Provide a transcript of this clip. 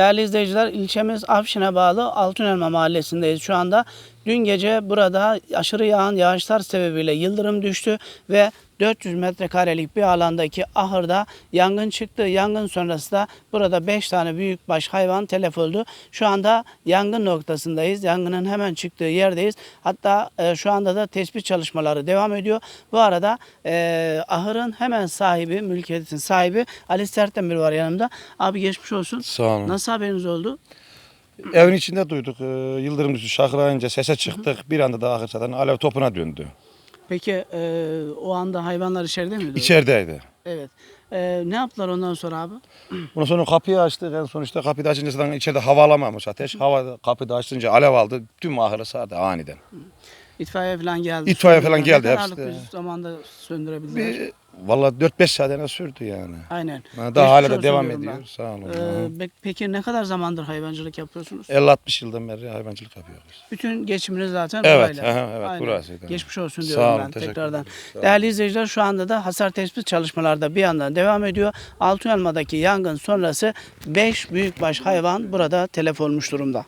Değerli izleyiciler ilçemiz Afşin'e bağlı Altınelma mahallesindeyiz şu anda. Dün gece burada aşırı yağan yağışlar sebebiyle yıldırım düştü ve 400 metrekarelik bir alandaki ahırda yangın çıktı. Yangın sonrası da burada 5 tane büyükbaş hayvan telef oldu. Şu anda yangın noktasındayız. Yangının hemen çıktığı yerdeyiz. Hatta e, şu anda da tespit çalışmaları devam ediyor. Bu arada e, ahırın hemen sahibi, mülkiyetin sahibi Ali Sertdemir var yanımda. Abi geçmiş olsun. Sağ olun. Nasıl haberiniz oldu? Evin içinde duyduk. Ee, Yıldırım düştü şakırayınca sese çıktık. Bir anda da ahır zaten alev topuna döndü. Peki e, o anda hayvanlar içeride miydi? İçerideydi. Evet. E, ne yaptılar ondan sonra abi? Ondan sonra kapıyı açtık. En son işte kapıyı da açınca zaten içeride hava alamamış ateş. Hava kapıyı da açınca alev aldı. Tüm ahırı sardı aniden. İtfaiye falan geldi. İtfaiye falan söndürdüler. geldi, Ne hepsi kadarlık de. bir zamanda söndürebildiler? Bir, vallahi 4-5 saatine sürdü yani. Aynen. Ha, Daha hala da devam ediyor. Sağ olun. Ee, peki ne kadar zamandır hayvancılık yapıyorsunuz? 50-60 yıldan beri hayvancılık yapıyoruz. Bütün geçiminiz zaten Evet, burayla. aha, evet, burasıydı. Geçmiş olsun Sağ diyorum olun, ben teşekkür tekrardan. ederim. Sağ olun. Değerli izleyiciler şu anda da hasar tespit çalışmaları da bir yandan devam ediyor. Altınelma'daki yangın sonrası 5 büyükbaş hayvan burada telef olmuş durumda.